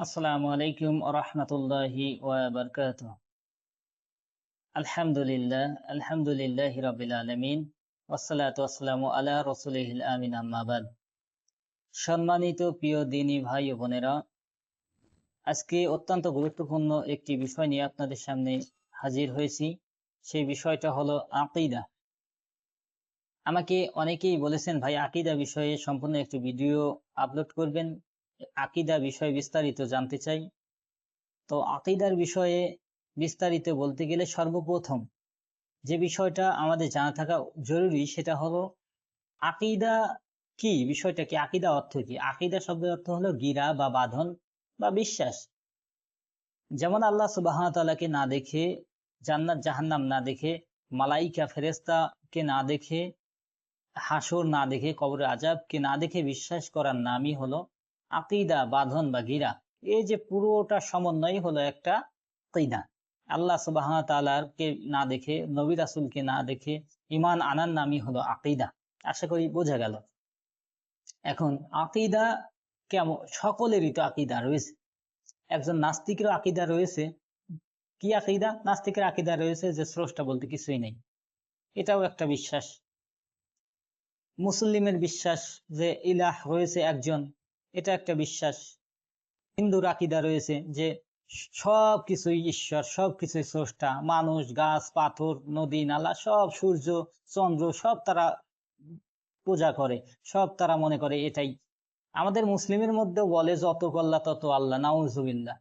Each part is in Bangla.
আসসালামু আলাইকুম রহমতুল্লাহি আলহামদুলিল্লাহ আলহামদুলিল্লাহ রাবিল আলমিন ওসালাত আলা আমিন সম্মানিত প্রিয় দিনী ভাই ও বোনেরা, আজকে অত্যন্ত গুরুত্বপূর্ণ একটি বিষয় নিয়ে আপনাদের সামনে হাজির হয়েছি। সেই বিষয়টা হলো আকিদা। আমাকে অনেকেই বলেছেন, ভাই, আকিদা বিষয়ে সম্পূর্ণ একটি ভিডিও আপলোড করবেন আকিদা বিষয়ে বিস্তারিত জানতে চাই। তো আকিদার বিষয়ে বিস্তারিত বলতে গেলে সর্বপ্রথম যে বিষয়টা আমাদের জানা থাকা জরুরি সেটা হলো আকিদা কি? বিষয়টা কি? আকিদা অর্থ কি? আকিদা শব্দের অর্থ হলো গিরা বা বাঁধন বা বিশ্বাস। যেমন আল্লাহ সুবাহতালাকে না দেখে, জান্নাত জাহান্নাম না দেখে, মালাইকা ফেরেস্তাকে না দেখে, হাসর না দেখে কবর আজাবকে না দেখে বিশ্বাস করার নামই হলো আকিদা, বাঁধন বা গিরা, এই যে পুরোটা সমন্বয় হলো একটা আকিদা। আল্লাহ সুবাহ তালাকে না দেখে, নবী রাসুলকে না দেখে ইমান আনার নামই হলো আকিদা। আশা করি বোঝা গেল। এখন আকিদা কেমন? সকলেরই তো আকিদা রয়েছে। একজন নাস্তিকেরও আকিদা রয়েছে। কি আকিদা? নাস্তিকের আকিদা রয়েছে যে স্রষ্টা বলতে কিছুই নেই। এটাও একটা বিশ্বাস। মুসলিমের বিশ্বাস যে ইলাহ রয়েছে একজন। এটা একটা বিশ্বাস। হিন্দুর আকিদা রয়েছে যে সব কিছুই ঈশ্বর সব কিছুই স্রষ্টা। মানুষ, গাছ, পাথর, নদী, নালা, সব সূর্য, চন্দ্র, সব তারা পূজা করে, সব তারা মনে করে এটাই। আমাদের মুসলিমের মধ্যে বলে, যত কল্লা তত আল্লাহ, নাউজুবিল্লাহ।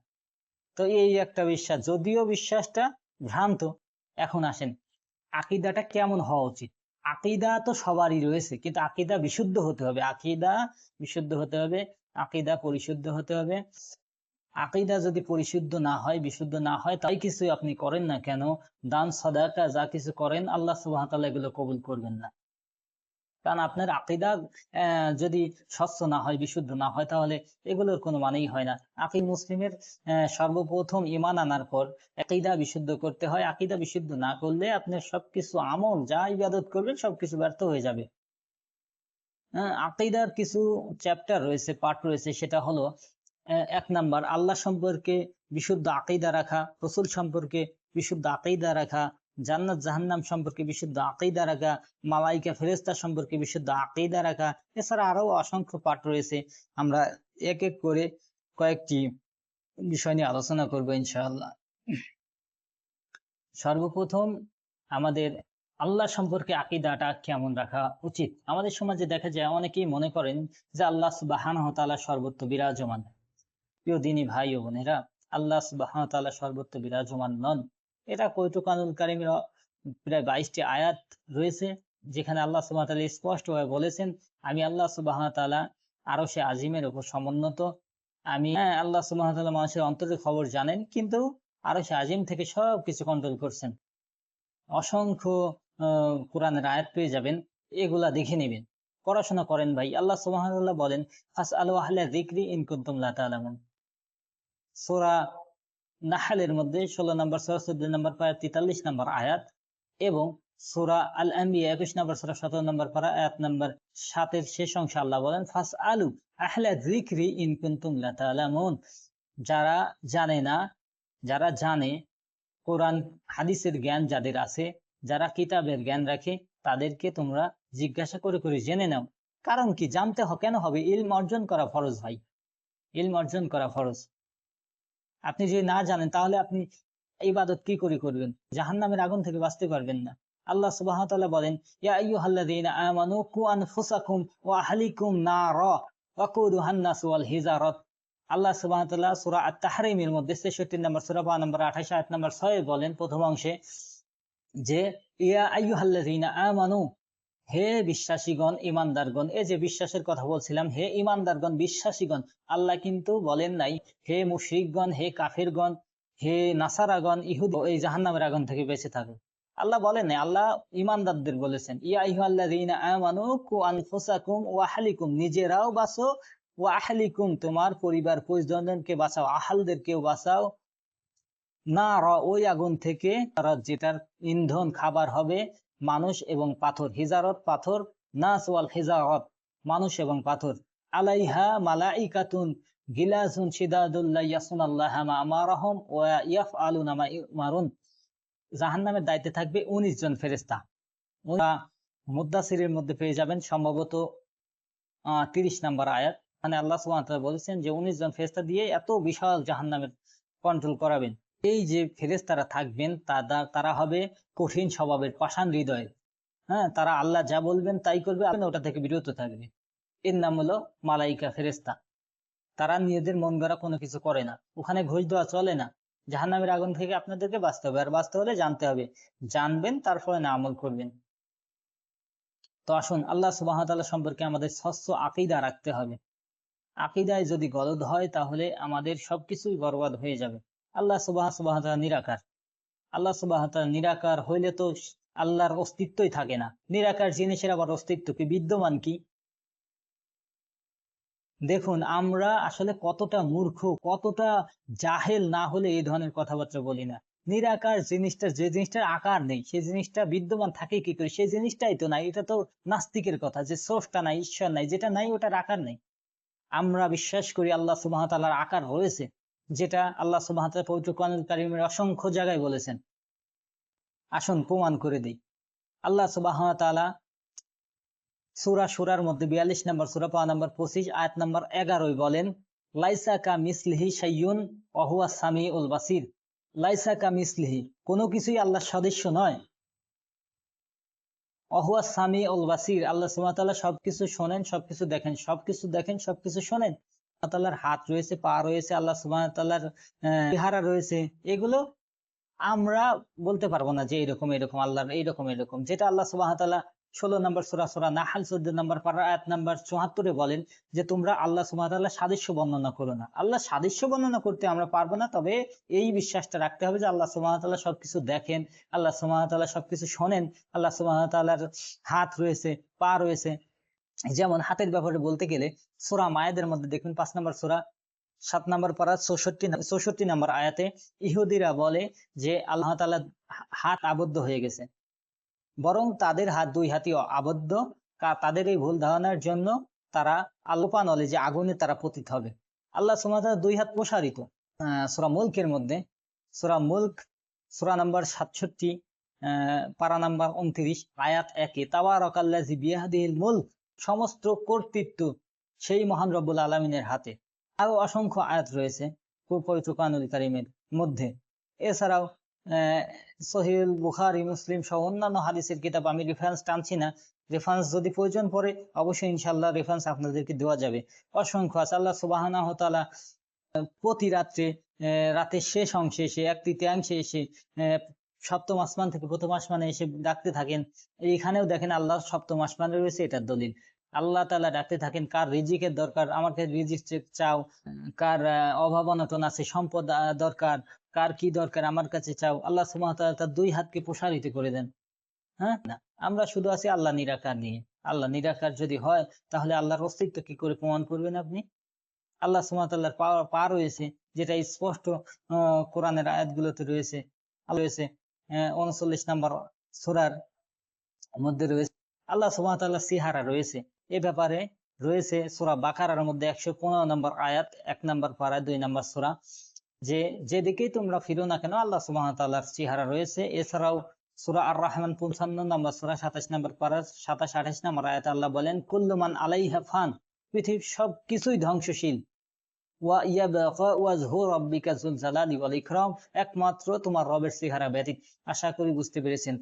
তো এই একটা বিশ্বাস। যদিও বিশ্বাসটা ভ্রান্ত, এখন আসেন। আকিদাটা কেমন হওয়া উচিত? আকিদা তো সবারই রয়েছে, কিন্তু আকিদা বিশুদ্ধ হতে হবে। আকিদা বিশুদ্ধ হতে হবে আকিদা পরিশুদ্ধ হতে হবে। আকিদা যদি পরিশুদ্ধ না হয়, বিশুদ্ধ না হয়, তাই কিছু আপনি করেন না কেন? দান, সদাকা, যা কিছু করেন, আল্লাহ সুবাহ এগুলো কবুল করবেন না। কারণ আপনার আকিদা যদি স্বচ্ছ না হয়, বিশুদ্ধ না হয়, তাহলে এগুলোর কোনো মানেই হয় না। আকিদ মুসলিমের সর্বপ্রথম ইমান আনার পর আকিদা বিশুদ্ধ করতে হয়। আকিদা বিশুদ্ধ না করলে আপনার সবকিছু আমল, যা ইবাদত করবেন, সবকিছু ব্যর্থ হয়ে যাবে। আকিদার কিছু চ্যাপ্টার রয়েছে পাঠ রয়েছে, সেটা হলো এক নাম্বার, আল্লাহ সম্পর্কে বিশুদ্ধ আকিদা রাখা, রসুল সম্পর্কে বিশুদ্ধ আকিদা রাখা, জান্নাত, জাহান্নাম সম্পর্কে বিশুদ্ধ আকিদা রাখা, মালাইকা ফেরেস্তা সম্পর্কে বিশুদ্ধ আকিদা রাখা, এছাড়া আরও অসংখ্য পাঠ রয়েছে। আমরা এক এক করে কয়েকটি বিষয় নিয়ে আলোচনা করব ইনশাআল্লাহ। সর্বপ্রথম আমাদের আল্লাহ সম্পর্কে আকিদাটা কেমন রাখা উচিত? আমাদের সমাজে দেখা যায়, অনেকেই মনে করেন যে আল্লাহ সুবাহান সর্বত্র বিরাজমান। প্রিয় দিনী ভাই ও বোনেরা, আল্লাহ সুবাহান সর্বত্র বিরাজমান নন। এটা কৈতুকানুল কারিমের প্রায় বাইশটি আয়াত রয়েছে, যেখানে আল্লাহ সুবাহ স্পষ্টভাবে বলেছেন, আমি আল্লাহ সুবাহ তালা আরও সে আজিমের উপর সমুন্নত। আমি হ্যাঁ আল্লাহ সুবাহ মানুষের অন্তরের খবর জানেন, কিন্তু আরও সে আজিম থেকে সব কিছু কন্ট্রোল করছেন। অসংখ্য কোরআনের আয়াত পেয়ে যাবেন, এগুলা দেখে নেবেন। পড়াশোনা করেন ভাই। আল্লাহ সুবাহ বলেন ফাস আল্লাহ জিক্রি ইনকুন্তুম লাতালামুন সোরা নাহালের মধ্যে ষোলো নম্বর সোরা চোদ্দ নম্বর পারা, তেতাল্লিশ নম্বর আয়াত এবং সোরা আল আম্বিয়া একুশ নম্বর সোরা, সতেরো নম্বর পারা, আয়াত নম্বর সাতের শেষ অংশ আল্লাহ বলেন ফাস আলু আহলা জিক্রি ইনকুন্তুম লাতালামুন যারা জানে না, যারা জানে, কোরআন, হাদিসের জ্ঞান যাদের আছে যারা কিতাবের জ্ঞান রাখে, তাদেরকে তোমরা জিজ্ঞাসা করে করে জেনে নাও। কারণ কি? জানতে কেন হবে? ইলম অর্জন করা ফরজ ভাই। ইলম অর্জন করা ফরজ। আপনি যদি না জানেন, তাহলে আপনি ইবাদত কি করে করবেন? জাহান নামের আগুন থেকে বাঁচতে পারবেন না। আল্লাহ সুবাহ বলেন আল্লাহ সুবাহ সুরা আত তাহরিমের মধ্যে ছেষট্টি নম্বর, সুরা বা নম্বর, আঠাশ আট নম্বর ছয় বলেন, প্রথম অংশে যে, ইয়া আইয়ুহাল্লাযীনা আমানু, হে বিশ্বাসীগণ ইমানদারগণ এই যে বিশ্বাসের কথা বলছিলাম, হে ইমানদারগণ বিশ্বাসীগণ, আল্লাহ কিন্তু বলেন নাই, হে মুশরিকগণ, হে কাফিরগণ, হে নাসারাগণ, ইহুদ, এই জাহান্নামের আগুন থেকে বেঁচে থাকো আল্লাহ বলেন নাই, আল্লাহ ইমানদারদের বলেছেন, ইয়া আইয়ুহাল্লাযীনা আমানু, কু আনফুসাকুম ওয়া আহলিকুম, নিজেরাও বাঁচো, ওয়া আহলিকুম, তোমার পরিবার পরিজনকে বাঁচাও, আহালদেরকেও বাঁচাও। না ওই আগুন থেকে তারা যেটার ইন্ধন খাবার হবে, মানুষ এবং পাথর, হিজারত পাথর, নাস ওয়াল হিজারত, মানুষ এবং পাথর। আলাইহা মালাইকাতুন গিলাসুন শিদাদুল্লাহ ইয়াসুন আল্লাহ মা আমারহম ওয়া ইয়াফআলুনা মা ইউমারুন। জাহান্নামের দায়িত্বে থাকবে উনিশ জন ফেরেস্তা ওরা মুদ্দাসিরের মধ্যে পেয়ে যাবেন সম্ভবত তিরিশ নম্বর আয়াত। মানে আল্লাহ তাআলা বলেছেন যে উনিশ জন ফেরেস্তা দিয়ে এত বিশাল জাহান্নামের কন্ট্রোল করাবেন। এই যে ফেরেস্তারা থাকবেন তারা তারা হবে কঠিন স্বভাবের পাষাণ হৃদয়ের হ্যাঁ তারা আল্লাহ যা বলবেন তাই করবে, আপনি ওটা থেকে বিরত থাকবে। এর নাম হলো মালাইকা ফেরেস্তা তারা নিজেদের মন গড়া কোনো কিছু করে না। ওখানে ঘুষ দেওয়া চলে না। জাহান্নামের আগুন থেকে আপনাদেরকে বাঁচতে হবে। আর বাঁচতে হলে জানতে হবে। জানবেন তারপরে না আমল করবেন। তো আসুন, আল্লাহ সুবাহ সম্পর্কে আমাদের স্বচ্ছ আকিদা রাখতে হবে। আকিদায় যদি গলদ হয়, তাহলে আমাদের সবকিছুই বরবাদ হয়ে যাবে। আল্লাহ সুবাহ সুবাহ নিরাকার। আল্লাহ সুবাহ নিরাকার হইলে তো আল্লাহর অস্তিত্বই থাকে না। নিরাকার জিনিসের আবার অস্তিত্ব কি? বিদ্যমান কি? দেখুন, আমরা আসলে কতটা মূর্খ, কতটা জাহেল না হলে এই ধরনের কথাবার্তা বলি না। নিরাকার জিনিসটা, যে জিনিসটার আকার নেই সেই জিনিসটা বিদ্যমান থাকে কি করে? সেই জিনিসটাই তো নাই, এটা তো নাস্তিকের কথা, যে স্রষ্টা নাই, ঈশ্বর নাই, যেটা নাই ওটার আকার নেই। আমরা বিশ্বাস করি আল্লাহ সুবাহ তাল্লাহার আকার রয়েছে যেটা আল্লাহ সুবাহ পবিত্র কোরআনুল কারিমের অসংখ্য জায়গায় বলেছেন। আসুন প্রমাণ করে দিই। আল্লাহ সুবাহ সুরা সুরার মধ্যে বিয়াল্লিশ নম্বর, সুরা পাওয়া নম্বর পঁচিশ, আয়াত নম্বর এগারোই বলেন, লাইসা কা মিসলিহি সাইয়ুন অহুয়া সামি উল বাসির। লাইসা কা মিসলিহি, কোনো কিছুই আল্লাহর সদস্য নয়। অহুয়া সামি উল বাসির, আল্লাহ সুমাতাল্লাহ সবকিছু শোনেন, সবকিছু দেখেন সবকিছু দেখেন, সবকিছু শোনেন। তাল্লাহর হাত রয়েছে, পা রয়েছে, আল্লাহ সুমাতাল্লাহর চেহারা রয়েছে, এগুলো আমরা বলতে পারব না যে এরকম এরকম, আল্লাহর এইরকম এরকম। যেটা আল্লাহ সুবাহ তাআলা ষোলো নম্বর সুরা সুরা নাহাল, চোদ্দ নম্বর পারা, আয়াত নম্বর চুয়াত্তরে বলেন যে, তোমরা আল্লাহ সুমাতাল্লাহ সাদৃশ্য বর্ণনা করো না। আল্লাহ সাদৃশ্য বর্ণনা করতে আমরা পারব না, তবে এই বিশ্বাসটা রাখতে হবে যে, আল্লাহ সুমাতাল্লাহ সবকিছু দেখেন, আল্লাহ সুমাতাল্লাহ সবকিছু শোনেন, আল্লাহ সুমাতাল্লাহর হাত রয়েছে, পা রয়েছে যেমন হাতের ব্যাপারে বলতে গেলে সুরা মায়েদের মধ্যে দেখুন পাঁচ নম্বর সুরা, সাত নম্বর পারা, চৌষট্টি চৌষট্টি নম্বর আয়াতে ইহুদিরা বলে যে আল্লাহ তাআলা হাত আবদ্ধ হয়ে গেছে। বরং তাদের হাত দুই হাতি আবদ্ধ তাদের এই ভুল ধারণার জন্য তারা আলোপা নলে যে আগুনে তারা পতিত হবে। আল্লাহ সুমাতা দুই হাত প্রসারিত সুরা মুলকের মধ্যে, সুরা মুলক, সুরা নাম্বার সাতষট্টি পারা নাম্বার উনত্রিশ আয়াত একে তাওয়ারক আল্লাজি বিয়াহাদিল মুলক সমস্ত কর্তৃত্ব সেই মহান রব্বুল আলমিনের হাতে। আরও অসংখ্য আয়াত রয়েছে পবিত্র কানুল কারিমের মধ্যে। এছাড়াও সহিউল বুখারি, মুসলিম সহ অন্যান্য হাদিসের কিতাব আমি রেফারেন্স টানছি না। রেফারেন্স যদি প্রয়োজন পড়ে, অবশ্যই ইনশাল্লাহ রেফারেন্স আপনাদেরকে দেওয়া যাবে। অসংখ্য আছে। আল্লাহ হতালা প্রতি রাত্রে রাতের শেষ অংশে এসে, এক তৃতীয়াংশে এসে সপ্তম আসমান থেকে প্রথম আসমানে এসে ডাকতে থাকেন। এইখানেও দেখেন আল্লাহ সপ্তম আসমানে রয়েছে, এটার দলিল। আল্লাহ তালা ডাকতে থাকেন, কার রিজিকের দরকার? আমাকে রিজিক চাও, কার অভাব অনটন আছে, সম্পদ দরকার, কার কি দরকার আমার কাছে চাও। আল্লাহ সুমাহ তার দুই হাতকে প্রসারিত করে দেন। হ্যাঁ? আমরা শুধু আছি আল্লাহ নিরাকার নিয়ে। আল্লাহ নিরাকার যদি হয়, তাহলে আল্লাহর অস্তিত্ব কি করে প্রমাণ করবেন আপনি? আল্লাহ সুমাতাল্লাহর পা রয়েছে, যেটা স্পষ্ট কোরআনের আয়াতগুলোতে রয়েছে। রয়েছে উনচল্লিশ নাম্বার সোরার মধ্যে রয়েছে। আল্লাহ সুমাতাল্লাহ সিহারা রয়েছে। এ ব্যাপারে রয়েছে সুরা বাকারার মধ্যে একশো পনেরো নম্বর আয়াত, এক নম্বর পাড়ায় দুই নম্বর সুরা। যে, যেদিকেই তোমরা ফিরো না কেন, আল্লাহ সুবাহ তাল্লাহর চেহারা রয়েছে। এছাড়াও সুরা আর রহমান পঞ্চান্ন নম্বর সুরা, সাতাশ নম্বর পারা সাতাশ, আঠাশ নম্বর আয়াত আল্লাহ বলেন কুল্লুমান আলাইহা ফান পৃথিবীর সব কিছুই ধ্বংসশীল একমাত্র তোমার রবের সিহারা ব্যতীত। আশা করি বুঝতে পেরেছেন।